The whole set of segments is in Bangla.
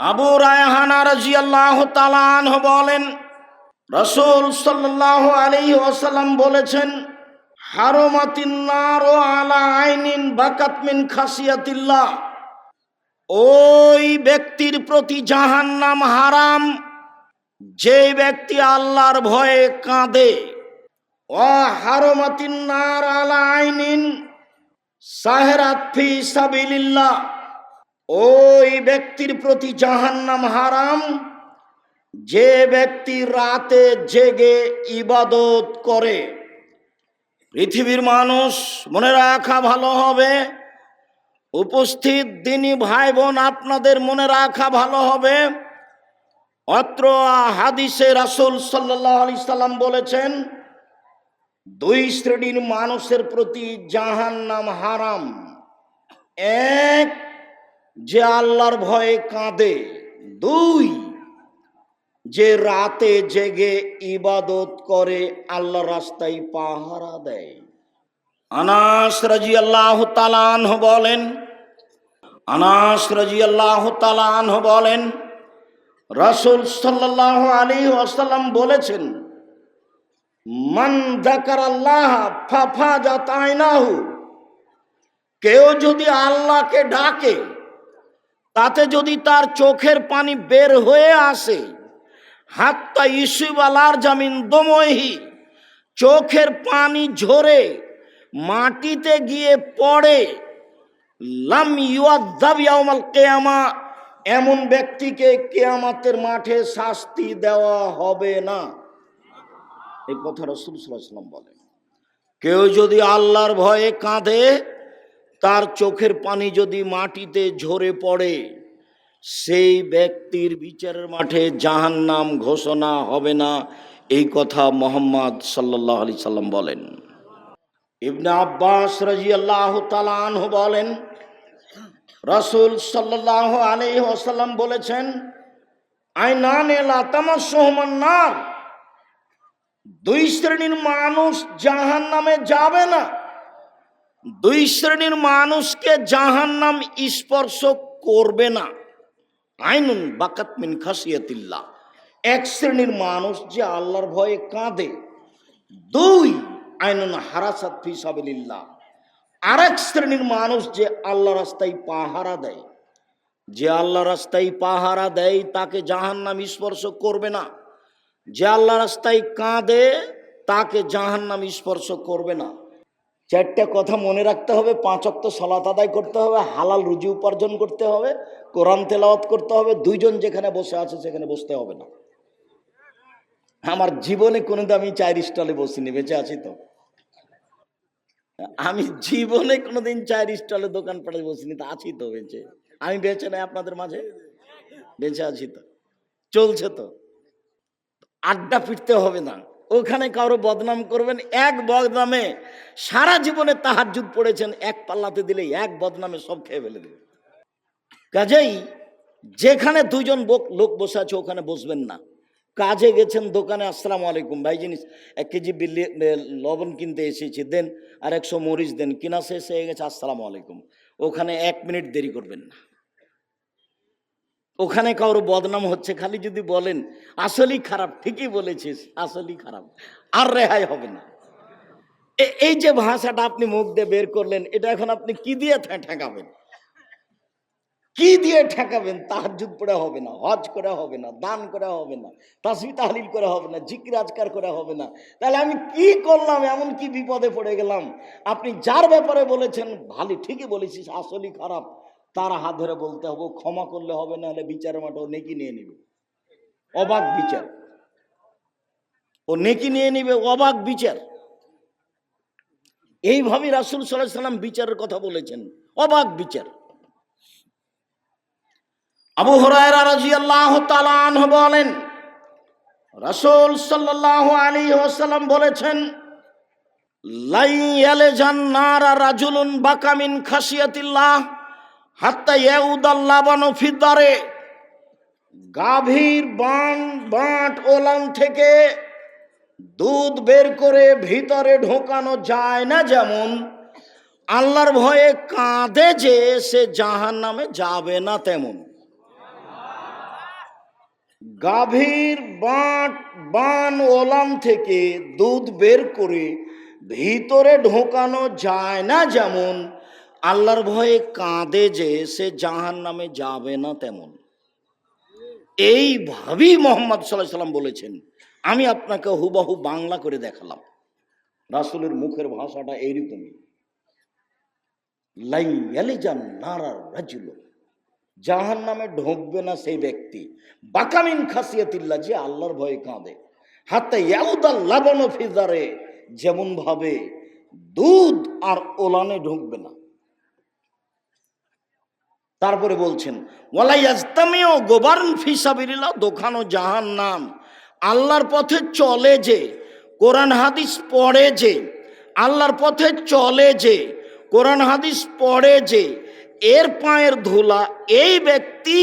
আবু রায়হানা রাজিয়াল্লাহ তালান বলেন, রসুল সাল্লাহ আলী ওসাল্লাম বলেছেন হারমাতিন্নার ও আলা আইনিন বাকাতমিন খাসিয়াতিল্লাহ। ওই ব্যক্তির প্রতি জাহান্নাম হারাম, যে ব্যক্তি আল্লাহর ভয়ে কাঁদে। ও হারমাতিন্নার আলা আইনিন সাহেরাত ফি সাবিলিল্লাহ। ওই ব্যক্তির প্রতি জাহান্নাম হারাম। যে ব্যক্তি রাতে জেগে ইবাদত করে, পৃথিবীর মানুষ মনে রাখা ভালো হবে। উপস্থিত দিনী ভাই বোন আপনাদের মনে রাখা ভালো হবে। অত্র হাদিসে রাসুল সাল্লাহ আলি সাল্লাম বলেছেন, দুই শ্রেণির মানুষের প্রতি জাহান্নাম হারাম। এক যে আল্লাহর ভয়ে কাঁদে, দুই, যে রাতে জেগে ইবাদত করে আল্লাহ রাস্তায় পাহারা দেয়। আনাস রাজি আল্লাহ তালানহ বলেন, আনাস রাজি আল্লাহ তালানহ বলেন, রাসুল সাল্লাহ আলী আসাল্লাম বলেছেন, মান দাকার আল্লাহ ফাফা যাতায়নাহু কেউ যদি আল্লাহকে ডাকে তাতে যদি তার চোখের পানি বের হয়ে আসে, হাত্তা ইসুবালার জামিন দমহি চোখের পানি ঝরে, মাটিতে গিয়ে পড়ে, লাম ইয়াউমাল কেয়ামা, এমন ব্যক্তিকে কেয়ামাতের মাঠে শাস্তি দেওয়া হবে না। এই কথা রসুল সাল্লাম বলেন। কেউ যদি আল্লাহর ভয়ে কাঁদে তার চোখের পানি যদি মাটিতে ঝরে পড়ে, সেই ব্যক্তির বিচারের মাঠে জাহান নাম ঘোষণা হবে না, এই কথা মোহাম্মদ সাল্লাহ আলি সাল্লাম বলেন। ইবনে আব্বাস রাজি আল্লাহ তালাহ বলেন, রসুল সাল্লাহ আলি ওসাল্লাম বলেছেন, আইনানে দুই শ্রেণির মানুষ জাহান নামে যাবে না। দুই শ্রেণির মানুষকে জাহান নাম স্পর্শ করবে না। আইনুন বাকাত মিন খাসিয়াতিল্লাহ এক শ্রেণির মানুষ যে আল্লাহর ভয়ে কাঁদে, দুই আইনুন হারাসাত সাবিলিল্লাহ। আরেক শ্রেণির মানুষ যে আল্লাহ রাস্তায় পাহারা দেয়, যে আল্লাহ রাস্তায় পাহারা দেয়, তাকে জাহান্নাম স্পর্শ করবে না। যে আল্লাহ রাস্তায় কাঁদে, তাকে জাহান্নাম স্পর্শ করবে না। চারটা কথা মনে রাখতে হবে, পাঁচ অক্ত সলাত আদায় করতে হবে, হালাল রুজি উপার্জন করতে হবে, কোরআন তেলাওয়াত করতে হবে, দুইজন যেখানে বসে আছে সেখানে বসতে হবে না। আমার জীবনে কোনোদিন আমি চায়ের স্টলে বসিনি, বেঁচে আছি তো। আমি জীবনে কোনোদিন চায়ের স্টলে দোকান পাড়ে বসিনি, তো আছি তো বেঁচে। আমি বেঁচে নাই আপনাদের মাঝে? বেঁচে আছি তো। চলছে তো। আড্ডা ফিরতে হবে না। ওখানে কারও বদনাম করবেন, এক বদনামে সারা জীবনে তাহাজুদ পড়েছেন, এক পাল্লাতে দিলে এক বদনামে সব খেয়ে ফেলে দেবে। কাজেই যেখানে দুজন লোক বসে আছে, ওখানে বসবেন না। কাজে গেছেন দোকানে, আসসালামু আলাইকুম। ভাই জিনিস, এক কেজি বিল্লি লবণ কিনতে এসেছি, দেন আর একশো মরিচ দেন, কিনা শেষ হয়ে গেছে, আসসালামু আলাইকুম। ওখানে এক মিনিট দেরি করবেন না। ওখানে কারও বদনাম হচ্ছে, খালি যদি বলেন, আসলেই খারাপ ঠিকই বলেছিস, আসলেই খারাপ আর রেহাই হবে না। এই যে ভাষাটা আপনি মুখ দিয়ে বের করলেন, এটা এখন আপনি কি দিয়ে ঠেকাবেন? কি দিয়ে ঠেকাবেন? তাহাজুদ পড়ে হবে না, হজ করে হবে না, দান করে হবে না, তাসবি তাহলিল করে হবে না, জিকির আজকার করে হবে না। তাহলে আমি কি করলাম, এমন কি বিপদে পড়ে গেলাম? আপনি যার ব্যাপারে বলেছেন, ভালো, ঠিকই বলেছিস, আসলেই খারাপ তার হাত ধরে বলতে হবে, ক্ষমা করলে হবে না হলে বিচার মাঠে ও নেকি নিয়ে নিবে। অবাক বিচার। ও নেকি নিয়ে নিবে, অবাক বিচার। এইভাবে রাসুল সাল্লাহ সাল্লাম বিচারের কথা বলেছেন, অবাক বিচার। আবু হরায়রা রাদিয়াল্লাহু তাআলা আনহু বলেন, রাসূল সাল্লাল্লাহু আলাইহি ওয়াসাল্লাম বলেছেন লাই ইয়ালজান্নার রাজুলুন বাকামিন খাসিয়াতিল্লাহ হাত্তা ইয়াউদাল্লাবানু ফিদ্দারে, গাভীর বান, বাঁট ওলান থেকে দুধ বের করে ভিতরে ঢোকানো যায় না যেমন, আল্লাহর ভয়ে কাঁদে যে সে জাহান নামে যাবে না তেমন। গাভীর বাঁট, বান ওলাম থেকে দুধ বের করে ভিতরে ঢোকানো যায় না যেমন আল্লাহর ভয়ে কাঁদে যে সে জাহান নামে যাবে না তেমন। এইভাবেই মোহাম্মদ সাল্লাহ সাল্লাম বলেছেন। আমি আপনাকে হুবাহু বাংলা করে দেখালাম। রাসুলের মুখের ভাষাটা এইরকমই। জাহান নামে ঢুকবে না সেই ব্যক্তি। বাকামিন খাসিয়াতিল্লা যে আল্লাহর ভয়ে কাঁদে। হাতে ইয়াউদাল লাবণ ফিজারে যেমন ভাবে দুধ আর ওলানে ঢুকবে না। তারপরে বলছেন ওয়ালাইয়াজতামিও গোবার্ন ফিসাবিরিলা দোকানো জাহান নাম আল্লাহর পথে চলে যে, কোরআন হাদিস পড়ে যে, আল্লাহর পথে চলে যে, কোরআন হাদিস পড়ে যে, এর পায়ের ধুলা এই ব্যক্তি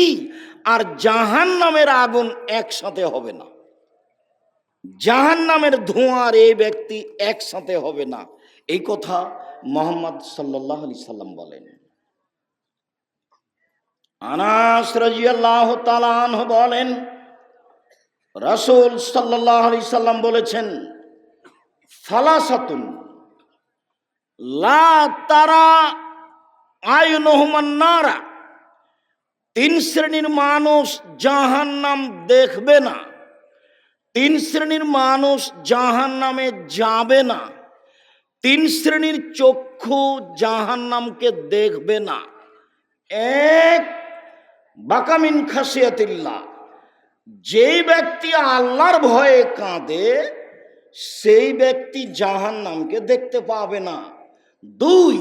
আর জাহান নামের আগুন একসাথে হবে না। জাহান নামের ধোঁয়ার এই ব্যক্তি একসাথে হবে না। এই কথা মোহাম্মদ সাল্লাহ আলি সাল্লাম বলেন। আনাস রাজিয়াল্লাহ তালান বলেন, রাসূল সাল্লাহ আলি সাল্লাম বলেছেন ফালাসাতুন লা তারা আয়নহমান নারা তিন শ্রেণির মানুষ জাহান্নাম দেখবে না, তিন শ্রেণির মানুষ জাহান নামে যাবে না, তিন শ্রেণির চক্ষু জাহান নামকে দেখবে না, এক বাকামিন খাসিয়াতিল্লাহ, যেই ব্যক্তি আল্লাহর ভয়ে কাঁদে, সেই ব্যক্তি জাহান নামকে দেখতে পাবে না। দুই,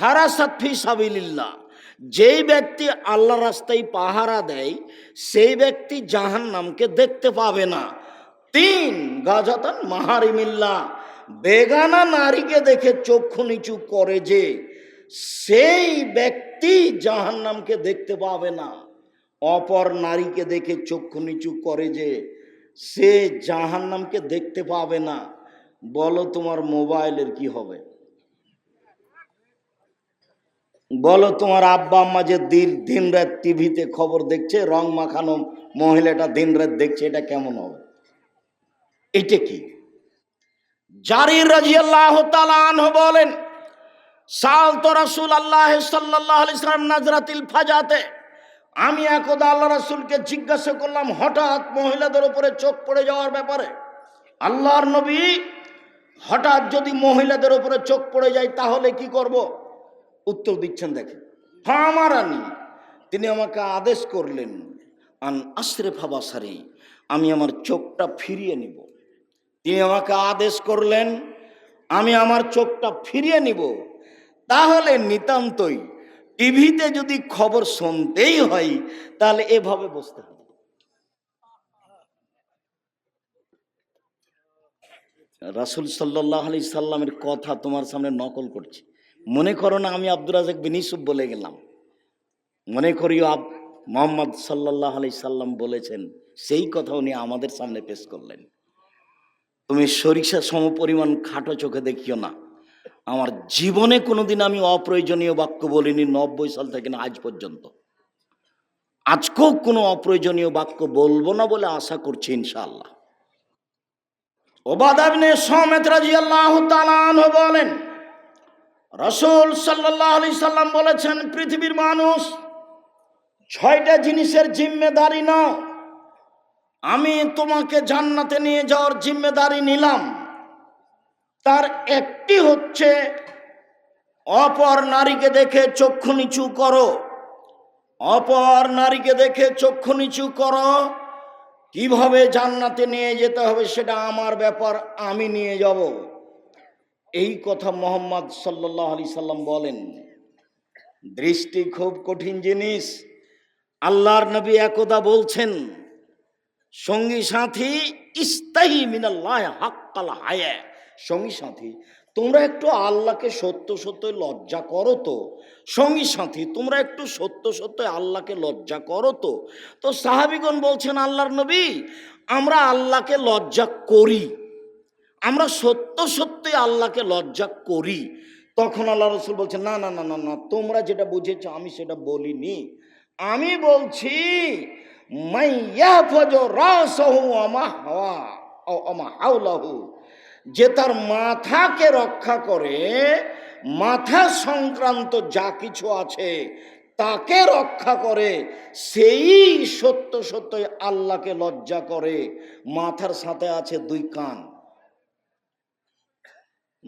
হারাসাত ফি সাবিলিল্লাহ, যেই ব্যক্তি আল্লাহ রাস্তায় পাহারা দেয়, সেই ব্যক্তি জাহান নামকে দেখতে পাবে না। তিন, গাজাতান মাহারিমিল্লা বেগানা নারীকে দেখে চক্ষু নিচু করে যে সেই ব্যক্তি জাহান নামকে দেখতে পাবে না। অপর নারীকে দেখে চক্ষু নিচু করে যে সে জাহান নামকে দেখতে পাবে না। বলো তোমার মোবাইলের কি হবে? বলো তোমার আব্বা আম্মা যে দিন দিন রাত টিভিতে খবর দেখছে, রং মাখানো মহিলাটা দিন রাত দেখছে, এটা কেমন হবে? এটা কি? জারির রাজিয়াল্লাহ তালাহ বলেন সাল তো রাসুল আল্লাহ সাল্লাহ ইসলাম নাজরাতিল ফাজাতে। আমি একদা আল্লাহ রাসুলকে জিজ্ঞাসা করলাম, হঠাৎ মহিলাদের উপরে চোখ পড়ে যাওয়ার ব্যাপারে? আল্লাহর নবী হঠাৎ যদি মহিলাদের উপরে চোখ পড়ে যায়, তাহলে কি করব? উত্তর দিচ্ছেন, দেখেন। ফামারানি, তিনি আমাকে আদেশ করলেন, আন আশ্রে ফাবাসারি আমি আমার চোখটা ফিরিয়ে নিব। তিনি আমাকে আদেশ করলেন, আমি আমার চোখটা ফিরিয়ে নিব। তাহলে নিতান্তই টিভিতে যদি খবর শুনতেই হয়, তাহলে এভাবে বসতে হবে। রাসুল সাল্লাহ আলি সাল্লামের কথা তোমার সামনে নকল করছি। মনে করো না আমি আব্দুর রাজাক বিন ইউসুফ বলে গেলাম। মনে করিও আব মোহাম্মদ সাল্লাহ আলি সাল্লাম বলেছেন, সেই কথা উনি আমাদের সামনে পেশ করলেন। তুমি সরিষা সম পরিমাণ খাটো চোখে দেখিও না। আমার জীবনে কোনোদিন আমি অপ্রয়োজনীয় বাক্য বলিনি নব্বই সাল থেকে না, আজ পর্যন্ত। আজকেও কোনো অপ্রয়োজনীয় বাক্য বলব না বলে আশা করছি ইনশাআল্লাহ। ওবাদাবনে সমেত রাজি আল্লাহ বলেন, রসুল সাল্লাহ আলি সাল্লাম বলেছেন, পৃথিবীর মানুষ ছয়টা জিনিসের জিম্মেদারি নাও। আমি তোমাকে জান্নাতে নিয়ে যাওয়ার জিম্মেদারি নিলাম। তার একটি হচ্ছে, অপর নারীকে দেখে চক্ষু নিচু করো। অপর নারীকে দেখে চক্ষু নিচু করো। কীভাবে জান্নাতে নিয়ে যেতে হবে সেটা আমার ব্যাপার, আমি নিয়ে যাব। এই কথা মোহাম্মদ সাল্লাহ আলি সাল্লাম বলেন। দৃষ্টি খুব কঠিন জিনিস। আল্লাহর নবী একদা বলছেন, সঙ্গী সাথী, ইস্তাহি মিনাল্লাহ হাক্কাল হায়া সঙ্গী সাথী, তোমরা একটু আল্লাহকে সত্য সত্য লজ্জা করো তো। সঙ্গী সাথী, তোমরা একটু সত্য সত্য আল্লাহকে লজ্জা করো তো। তো সাহাবিগণ বলছেন, আল্লাহর নবী, আমরা আল্লাহকে লজ্জা করি। আমরা সত্য সত্যই আল্লাহকে লজ্জা করি। তখন আল্লাহ রসুল বলছেন, না না না না না, তোমরা যেটা বুঝেছ আমি সেটা বলিনি। আমি বলছি মাইয়া ফজ রাসহু আমা হাওয়া আমা হাওলাহু। যে তার মাথাকে রক্ষা করে, মাথা সংক্রান্ত যা কিছু আছে তাকে রক্ষা করে, সেই সত্য সত্য আল্লাহকে লজ্জা করে। মাথার সাথে আছে দুই কান।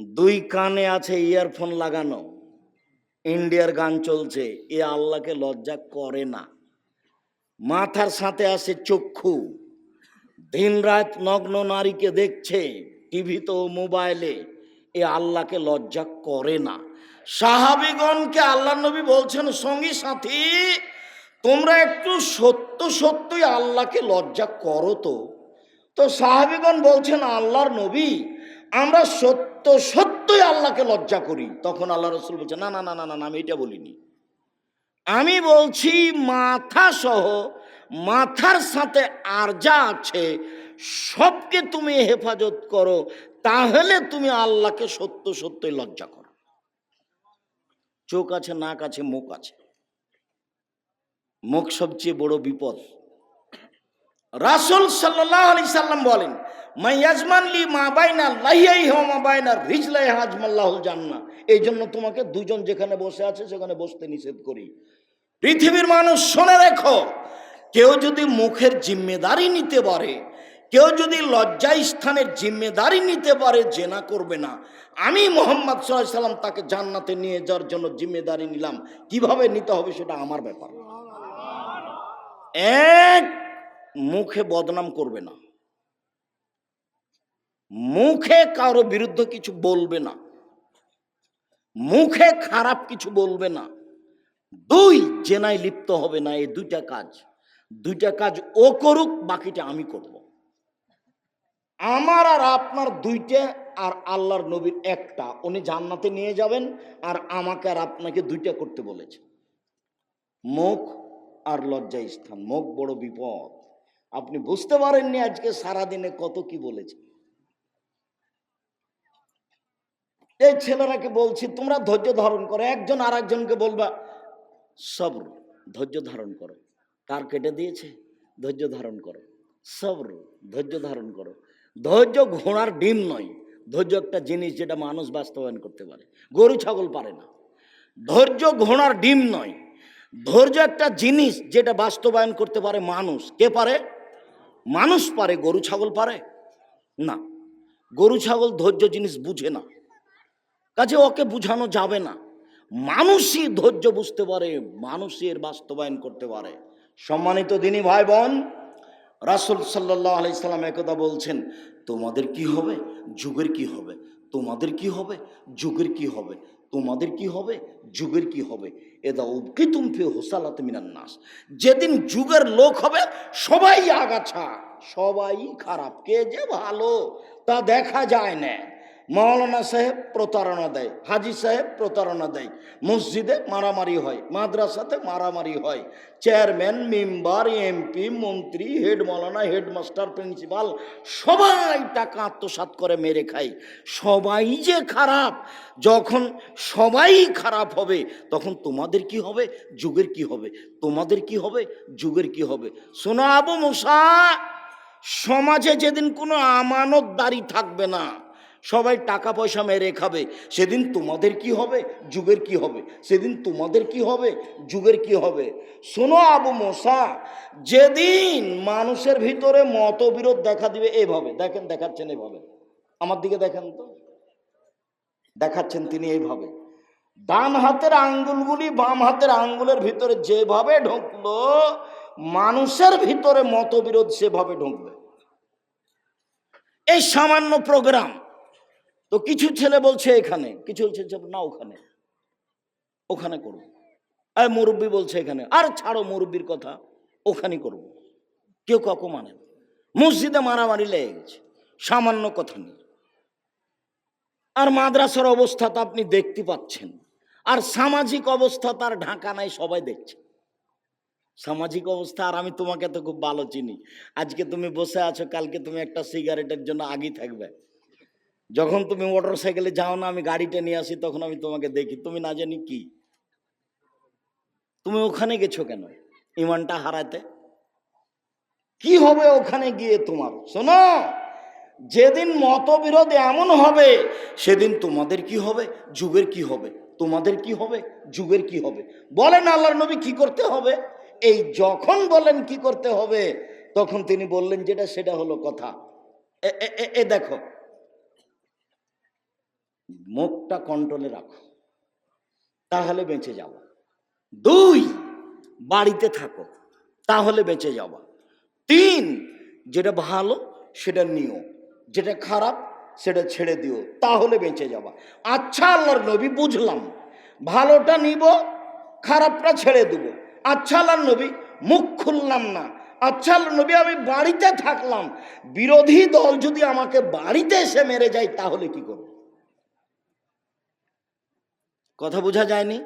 দুই কানে আছে ইয়ারফোন লাগানো। ইন্ডিয়ার গান চলছে, এ আল্লাহকে লজ্জা করে না। মাথার সাথে আছে চক্ষু। দিন রাত নগ্ন নারীকে দেখছে। টিভিতে ও মোবাইলে এ আল্লাহকে লজ্জা করে না। সাহাবিগণকে আল্লাহ নবী বলছেন সঙ্গী সাথী তোমরা একটু সত্য সত্যই আল্লাহকে লজ্জা করো তো। তো সাহাবিগণ বলছেন আল্লাহর নবী আমরা সত্য সত্যই আল্লাহকে লজ্জা করি। তখন আল্লাহ রসুল বলছে না না না না না, আমি এটা বলিনি। আমি বলছি মাথা সহ মাথার সাথে আর যা আছে সবকে তুমি হেফাজত করো, তাহলে তুমি আল্লাহকে সত্য সত্যই লজ্জা করো। চোখ আছে, নাক আছে, মুখ আছে। মুখ সবচেয়ে বড় বিপদ। রাসুল সাল্লাহ আলি সাল্লাম বলেন মাইয়াজমান লি মা বাইনা লাইয়াই হো মা বাইনা রিজলাই হাজমাল্লাহুল জান্না এই জন্য তোমাকে দুজন যেখানে বসে আছে, সেখানে বসতে নিষেধ করি। পৃথিবীর মানুষ, শুনে রেখো, কেউ যদি মুখের জিম্মেদারি নিতে পারে কেউ যদি লজ্জা স্থানের জিম্মেদারি নিতে পারে, জেনা করবে না। আমি মোহাম্মদ সাল্লাহ সাল্লাম তাকে জান্নাতে নিয়ে যাওয়ার জন্য জিম্মেদারি নিলাম। কীভাবে নিতে হবে সেটা আমার ব্যাপার এক, মুখে বদনাম করবে না। মুখে কারও বিরুদ্ধে কিছু বলবে না। মুখে খারাপ কিছু বলবে না। দুই, জেনায় লিপ্ত হবে না। এই দুইটা কাজ। দুইটা কাজ ও করুক, বাকিটা আমি করব। আমার আর আপনার দুইটা আর আল্লাহর নবীর একটা। উনি জান্নাতে নিয়ে যাবেন আর আমাকে আর আপনাকে দুইটা করতে বলেছে। মুখ আর লজ্জা স্থান। মুখ বড় বিপদ। আপনি বুঝতে পারেননি আজকে সারাদিনে কত কি বলেছে। এই ছেলেরাকে বলছি, তোমরা ধৈর্য ধারণ করো। একজন আর একজনকে বলবা, সবর, ধৈর্য ধারণ করো। কার কেটে দিয়েছে? ধৈর্য ধারণ করো। সবর, ধৈর্য ধারণ করো ধৈর্য ঘোড়ার ডিম নয়। ধৈর্য একটা জিনিস যেটা মানুষ বাস্তবায়ন করতে পারে। গরু, ছাগল পারে না। ধৈর্য ঘোড়ার ডিম নয়। ধৈর্য একটা জিনিস যেটা বাস্তবায়ন করতে পারে মানুষ। কে পারে? মানুষ পারে। গরু, ছাগল পারে? না। গরু, ছাগল ধৈর্য জিনিস বুঝে না। কাজে ওকে বুঝানো যাবে না। মানুষই ধৈর্য বুঝতে পারে, মানুষই এর বাস্তবায়ন করতে পারে। সম্মানিত দিনী ভাই বোন রাসুল সাল্লাহ একথা বলছেন, তোমাদের কি হবে? যুগের কি হবে? তোমাদের কি হবে? যুগের কি হবে? তোমাদের কি হবে? যুগের কি হবে? এদা উবকি তুমফি হোসালাত মিনান নাস। যেদিন যুগের লোক হবে, সবাই আগাছা, সবাই খারাপ। কে যে ভালো, তা দেখা যায় না। মাওলানা সাহেব প্রতারণা দেয়, হাজি সাহেব প্রতারণা দেয়। মসজিদে মারামারি হয়, মাদ্রাসাতে মারামারি হয়। চেয়ারম্যান, মেম্বার, এমপি, মন্ত্রী, হেড মাওলানা হেডমাস্টার, প্রিন্সিপাল, সবাই টাকা আত্মসাৎ করে মেরে খায়। সবাই যে খারাপ, যখন সবাই খারাপ হবে, তখন তোমাদের কি হবে? যুগের কি হবে? তোমাদের কি হবে? যুগের কি হবে? শোনো আবু মুসা, সমাজে যেদিন কোনো আমানতদারি থাকবে না সবাই টাকা পয়সা মেরে খাবে। সেদিন তোমাদের কি হবে? যুগের কি হবে? সেদিন তোমাদের কি হবে? যুগের কি হবে? শোনো আবু মোসা, যেদিন মানুষের ভিতরে মতবিরোধ দেখা দিবে এভাবে, দেখেন, দেখাচ্ছেন এভাবে। আমার দিকে দেখেন তো। দেখাচ্ছেন তিনি এইভাবে ডান হাতের আঙ্গুলগুলি বাম হাতের আঙ্গুলের ভিতরে যেভাবে ঢুকলো, মানুষের ভিতরে মতবিরোধ সেভাবে ঢুকবে। এই সামান্য প্রোগ্রাম তো কিছু ছেলে বলছে এখানে, কিছু ছেলে না ওখানে ওখানে করব আর মুরব্বী বলছে এখানে, আর ছাড়ো মুরব্বীর কথা, ওখানে করব। কেউ কাকু মানে মসজিদে মারামারি লেগে গেছে, সামান্য কথা নেই। আর মাদ্রাসার অবস্থা তো আপনি দেখতে পাচ্ছেন। আর সামাজিক অবস্থা তার ঢাকা নাই, সবাই দেখছে। সামাজিক অবস্থা, আর আমি তোমাকে তো খুব ভালো চিনি। আজকে তুমি বসে আছো, কালকে তুমি একটা সিগারেটের জন্য আগেই থাকবে। যখন তুমি মোটর সাইকেলে যাও না, আমি গাড়িটা নিয়ে আসি, তখন আমি তোমাকে দেখি। তুমি না জানি কি। তুমি ওখানে গেছো কেন? ইমানটা হারাতে? কি হবে ওখানে গিয়ে তোমার? শোনো! যেদিন মতবিরোধ এমন হবে, সেদিন তোমাদের কি হবে? যুগের কি হবে? তোমাদের কি হবে? যুগের কি হবে? বলেন আল্লাহর নবী কি করতে হবে? এই যখন বলেন কি করতে হবে, তখন তিনি বললেন যেটা, সেটা হলো কথা। এ, দেখো মুখটা কন্ট্রোলে রাখো। তাহলে বেঁচে যাব। দুই, বাড়িতে থাকো, তাহলে বেঁচে যাওয়া তিন, যেটা ভালো সেটা নিও, যেটা খারাপ সেটা ছেড়ে দিও, তাহলে বেঁচে যাওয়া আচ্ছা আল্লাহর নবী বুঝলাম, ভালোটা নিব, খারাপটা ছেড়ে দেব। আচ্ছা আল্লাহর নবী মুখ খুললাম না। আচ্ছা আল্লাহর নবী, আমি বাড়িতে থাকলাম। বিরোধী দল যদি আমাকে বাড়িতে এসে মেরে যায়, তাহলে কি করব? কথা বোঝা যায়নি?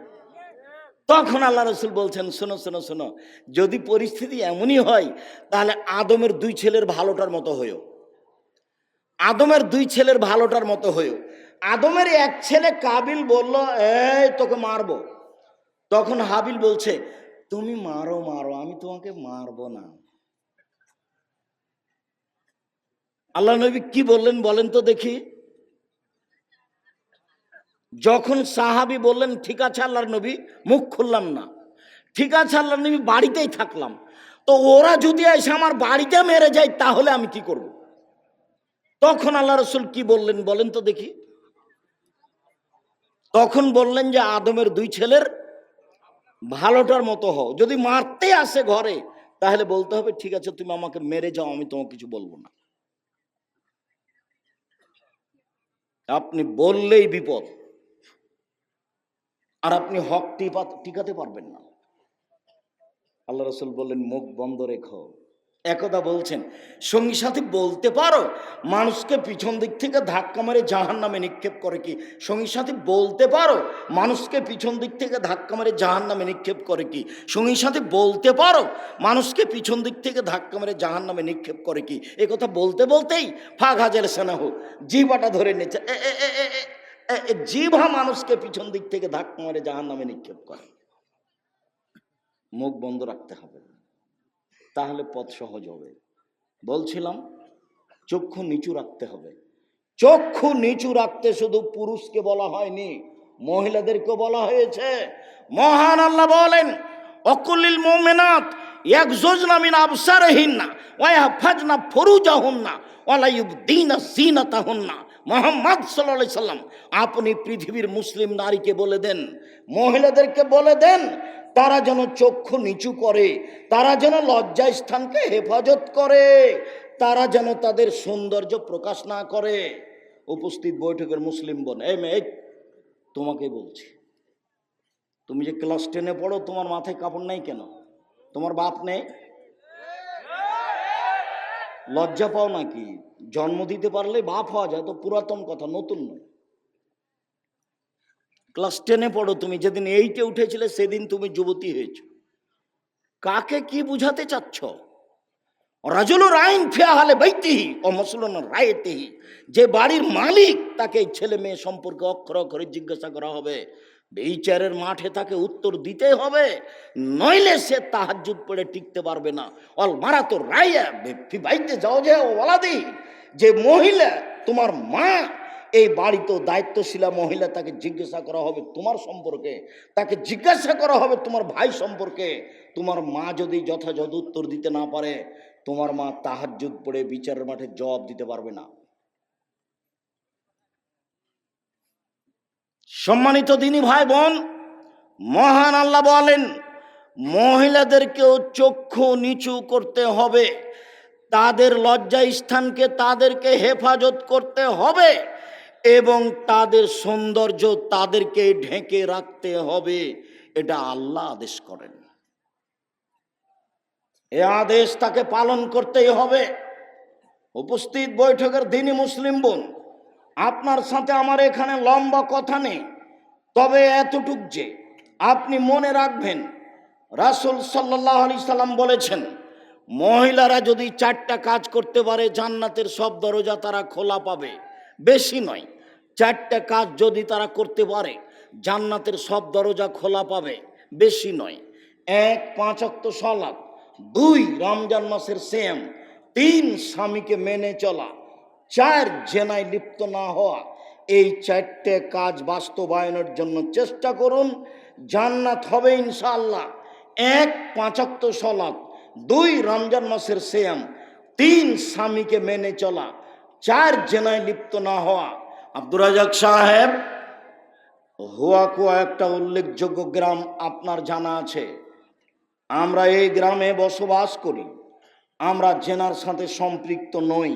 তখন আল্লাহ রসুল বলছেন, শোনো শোনো শোনো, যদি পরিস্থিতি এমনই হয়, তাহলে আদমের দুই ছেলের ভালোটার মতো হয়েও। আদমের দুই ছেলের ভালোটার মতো হয়েও। আদমের এক ছেলে কাবিল বলল, এই, তোকে মারবো। তখন হাবিল বলছে, তুমি মারো মারো, আমি তোমাকে মারবো না। আল্লাহ নবী কি বললেন বলেন তো দেখি। যখন সাহাবি বললেন, ঠিক আছে আল্লাহর নবী, মুখ খুললাম না। ঠিক আছে আল্লাহর নবী, বাড়িতেই থাকলাম। তো ওরা যদি এসে আমার বাড়িতে মেরে যায়, তাহলে আমি কি করব? তখন আল্লাহ রসুল কি বললেন বলেন তো দেখি। তখন বললেন যে, আদমের দুই ছেলের ভালোটার মতো হও। যদি মারতে আসে ঘরে, তাহলে বলতে হবে, ঠিক আছে, তুমি আমাকে মেরে যাও, আমি তোমাকে কিছু বলব না। আপনি বললেই বিপদ। আর আপনি হক টিপা- টিকাতে পারবেন না। আল্লাহ রসুল বললেন মুখ বন্ধ রেখো। একদা বলছেন সঙ্গী সাথী বলতে পারো মানুষকে পিছন দিক থেকে ধাক্কা মেরে জাহান নামে নিক্ষেপ করে কি? সঙ্গী সাথী বলতে পারো মানুষকে পিছন দিক থেকে ধাক্কা মেরে জাহান নামে নিক্ষেপ করে কি? সঙ্গী সাথী বলতে পারো মানুষকে পিছন দিক থেকে ধাক্কা মেরে জাহান নামে নিক্ষেপ করে কি? এ কথা বলতে বলতেই ফাঁক হাজার সেনা হোক জিবাটা ধরে নিচ্ছে এ, জিভা মানুষকে পিছন দিক থেকে ধাক্কা মারে জাহান নামে নিক্ষেপ করে। মুখ বন্ধ রাখতে হবে। তাহলে পথ সহজ হবে। বলছিলাম, চক্ষু নিচু রাখতে হবে। চক্ষু নিচু রাখতে শুধু পুরুষকে বলা হয়নি মহিলাদেরকে বলা হয়েছে। মহান আল্লাহ বলেন, অকুলিল মোমেনাত এক যোজনা মিন আবসারহিন্না ওয়া ফাজনা ফরুজাহুন্না ওয়ালা ইউবদিনা জিনাতাহুন্না মোহাম্মদ সাল্লাল্লাহু সাল্লাম, আপনি পৃথিবীর মুসলিম নারীকে বলে দেন, মহিলাদেরকে বলে দেন, তারা যেন চক্ষু নিচু করে, তারা যেন লজ্জা স্থানকে হেফাজত করে, তারা যেন তাদের সৌন্দর্য প্রকাশ না করে। উপস্থিত বৈঠকের মুসলিম বোন, এই মেয়ে তোমাকে বলছি, তুমি যে ক্লাস টেনে পড়ো, তোমার মাথায় কাপড় নাই কেন? তোমার বাপ নেই? লজ্জা পাও নাকি? জন্ম দিতে পারলে বাপ হওয়া যায় তো পুরাতন কথা, নতুন নয়। ক্লাস টেনে পড়ো তুমি, যেদিন এইটে উঠেছিলে, সেদিন তুমি যুবতী হয়েছ। কাকে কি বুঝাতে চাচ্ছ? রাজুলুর আইন ফেয়া হালে বাইতেহি, ও মুসলমান রায়তেহি। যে বাড়ির মালিক, তাকে ছেলে মেয়ে সম্পর্কে অক্ষর অক্ষরে জিজ্ঞাসা করা হবে। বিচারের মাঠে তাকে উত্তর দিতে হবে, নইলে সে তাহাজুদ পড়ে টিকতে পারবে না। অল মারা তো বাইতে যাও যে ওলাদি, যে মহিলা, তোমার মা, এই বাড়িতে দায়িত্বশীলা মহিলা তাকে জিজ্ঞাসা করা হবে তোমার সম্পর্কে, তাকে জিজ্ঞাসা করা হবে তোমার ভাই সম্পর্কে। তোমার মা যদি যথাযথ উত্তর দিতে না পারে, তোমার মা তাহাজ্জুদ পড়ে বিচারের মাঠে জবাব দিতে পারবে না। সম্মানিত দিনী ভাই বোন, মহান আল্লাহ বলেন, মহিলাদেরকেও চক্ষু নিচু করতে হবে, তাদের লজ্জা স্থানকে তাদেরকে হেফাজত করতে হবে এবং তাদের সৌন্দর্য তাদেরকে ঢেকে রাখতে হবে, এটা আল্লাহ আদেশ করেন। এ আদেশ তাকে পালন করতেই হবে। উপস্থিত বৈঠকের দিনই মুসলিম বোন আপনার সাথে আমার এখানে লম্বা কথা নেই। তবে এতটুক যে আপনি মনে রাখবেন, রাসুল সাল্লাহ আলি সাল্লাম বলেছেন, মহিলারা যদি চারটা কাজ করতে পারে, জান্নাতের সব দরজা তারা খোলা পাবে। বেশি নয়, চারটা কাজ যদি তারা করতে পারে, জান্নাতের সব দরজা খোলা পাবে। বেশি নয়, এক, পাঁচ অক্ত সলাপ দুই, রমজান মাসের সেম তিন, স্বামীকে মেনে চলা। চার জেনায় লিপ্ত না হওয়া এই চারটে কাজ বাস্তবায়নের জন্য চেষ্টা করুন। জান্নাত হবে ইনশাআল্লাহ। এক পাঁচাত্ত সলাৎ দুই রমজান মাসের সেম তিন স্বামীকে মেনে চলা চার জেনায় লিপ্ত না হওয়া। আব্দুর রাজাক সাহেব হুয়াকুয়া একটা উল্লেখযোগ্য গ্রাম আপনার জানা আছে। আমরা এই গ্রামে বসবাস করি। আমরা জেনার সাথে সম্পৃক্ত নই।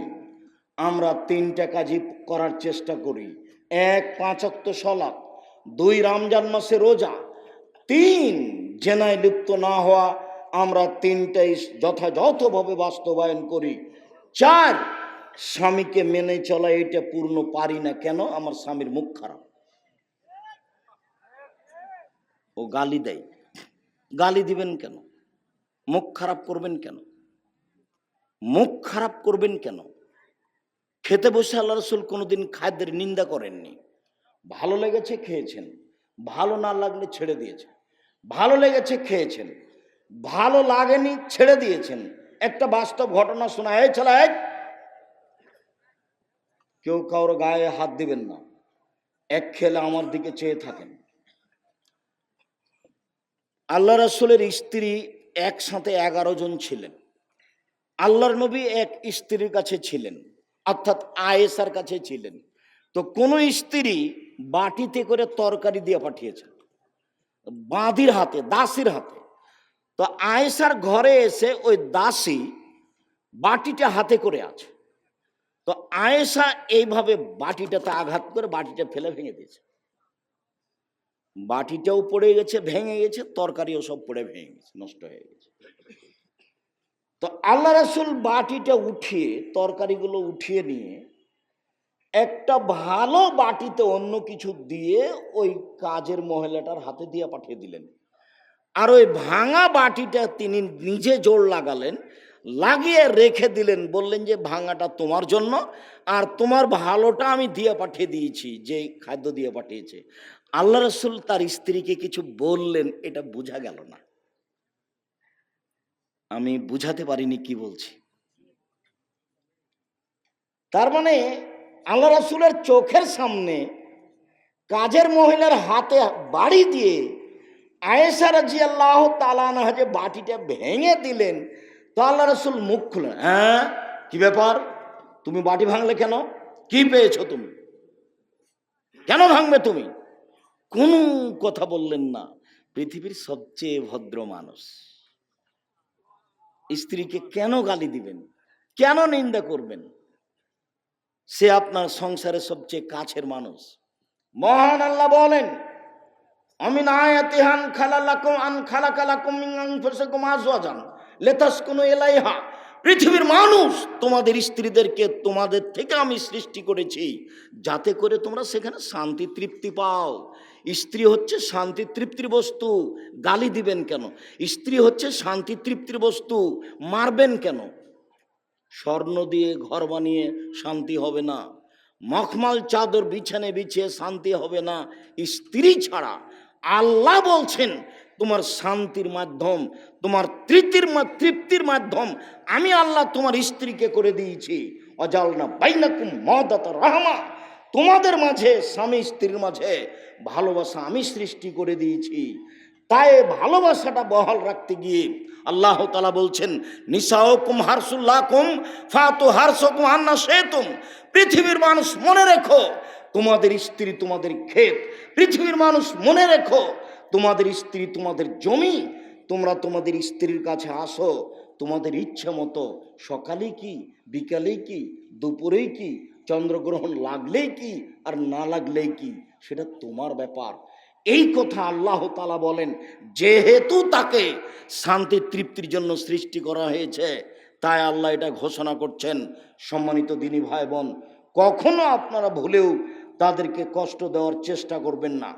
আমরা তিনটা কাজই করার চেষ্টা করি। এক পাঁচক্ত সলাপ। দুই, রমজান মাসে রোজা। তিন, জেনায় লিপ্ত না হওয়া। আমরা তিনটাই যথাযথভাবে বাস্তবায়ন করি। চার, স্বামীকে মেনে চলা এটা পূর্ণ পারি না কেন? আমার স্বামীর মুখ খারাপ। ও গালি দেয়। গালি দিবেন কেন? মুখ খারাপ করবেন কেন? মুখ খারাপ করবেন কেন? খেতে বসে আল্লাহ রসুল কোনোদিন খাদ্যের নিন্দা করেননি। ভালো লেগেছে খেয়েছেন, ভালো না লাগলে ছেড়ে দিয়েছেন, ভালো লেগেছে খেয়েছেন, ভালো লাগেনি ছেড়ে দিয়েছেন। একটা বাস্তব ঘটনা শোনা, এই! কেউ কারোর গায়ে হাত দিবেন না, এক খেলে আমার দিকে চেয়ে থাকেন। আল্লাহ রসুলের স্ত্রী একসাথে এগারো জন ছিলেন। আল্লাহর নবী এক স্ত্রীর কাছে ছিলেন। অর্থাৎ আয়েসার কাছে ছিলেন। তো কোন স্ত্রী বাটিতে করে তরকারি দিয়ে পাঠিয়েছেন বাঁধির হাতে, দাসির হাতে। তো আয়েসার ঘরে এসে ওই দাসী বাটিটা হাতে করে আছে। তো আয়েসা এইভাবে বাটিটাতে আঘাত করে বাটিটা ফেলে ভেঙে দিয়েছে। বাটিটাও পড়ে গেছে, ভেঙে গেছে, তরকারিও সব পড়ে ভেঙে গেছে, নষ্ট হয়ে গেছে। তো আল্লাহ রাসুল বাটিটা উঠিয়ে, তরকারিগুলো উঠিয়ে নিয়ে, একটা ভালো বাটিতে অন্য কিছু দিয়ে ওই কাজের মহিলাটার হাতে দিয়ে পাঠিয়ে দিলেন। আর ওই ভাঙা বাটিটা তিনি নিজে জোর লাগালেন, লাগিয়ে রেখে দিলেন, বললেন যে, ভাঙাটা তোমার জন্য, আর তোমার ভালোটা আমি দিয়ে পাঠিয়ে দিয়েছি যে খাদ্য দিয়ে পাঠিয়েছে। আল্লাহ রসুল তার স্ত্রীকে কিছু বললেন, এটা বোঝা গেল না। আমি বুঝাতে পারিনি কি বলছি। তার মানে আল্লাহ রসুলের চোখের সামনে কাজের মহিলার হাতে বাড়ি দিয়ে আয়েশা রাজি আল্লাহ তালানা যে বাটিটা ভেঙে দিলেন, তো আল্লাহ রসুল মুখ খুলেন হ্যাঁ কি ব্যাপার? তুমি বাটি ভাঙলে কেন? কি পেয়েছ তুমি? কেন ভাঙবে তুমি? কোনো কথা বললেন না। পৃথিবীর সবচেয়ে ভদ্র মানুষ। স্ত্রীকে কেন গালি দিবেন? কেন নিন্দা করবেন? সে আপনার সংসারের সবচেয়ে কাছের মানুষ। মহান আল্লাহ বলেন, আমি না আয়াতিহান খালালাকুম আন খালাকালাকুম মিন আনফুসিকুম আজওয়াজান। লিতাসকুনু ইলাইহা। পৃথিবীর মানুষ তোমাদের স্ত্রীদেরকে তোমাদের থেকে আমি সৃষ্টি করেছি। যাতে করে তোমরা সেখানে শান্তি, তৃপ্তি পাও। স্ত্রী হচ্ছে শান্তি তৃপ্তির বস্তু, গালি দিবেন কেন? স্ত্রী হচ্ছে শান্তি তৃপ্তির বস্তু, মারবেন কেন? স্বর্ণ দিয়ে ঘর বানিয়ে শান্তি হবে না, মখমাল চাদর বিছানে বিছিয়ে শান্তি হবে না। স্ত্রী ছাড়া আল্লাহ বলছেন, তোমার শান্তির মাধ্যম, তোমার তৃপ্তির তৃপ্তির মাধ্যম, আমি আল্লাহ তোমার স্ত্রীকে করে দিয়েছি। অজাল না বাইনাকুম মদাত রহমা। তোমাদের মাঝে, স্বামী স্ত্রীর মাঝে ভালোবাসা আমি সৃষ্টি করে দিয়েছি। তাই ভালোবাসাটা বহাল রাখতে গিয়ে আল্লাহ তালা বলছেন নিসাও কুম হারসুল্লাহ কুম ফাতু হারস কুম আন্না সেতুম পৃথিবীর মানুষ মনে রেখো, তোমাদের স্ত্রী তোমাদের ক্ষেত। পৃথিবীর মানুষ মনে রেখো, তোমাদের স্ত্রী তোমাদের জমি। তোমরা তোমাদের স্ত্রীর কাছে আসো, তোমাদের ইচ্ছে মতো সকালে কি বিকালে কি, দুপুরেই কি চন্দ্রগ্রহণ লাগলেই কি আর না লাগলেই কি? সেটা তোমার ব্যাপার। এই কথা আল্লাহ তালা বলেন, যেহেতু তাকে শান্তি তৃপ্তির জন্য সৃষ্টি করা হয়েছে, তাই আল্লাহ এটা ঘোষণা করছেন, সম্মানিত দিনী ভাই বোন, কখনো আপনারা ভুলেও তাদেরকে কষ্ট দেওয়ার চেষ্টা করবেন না।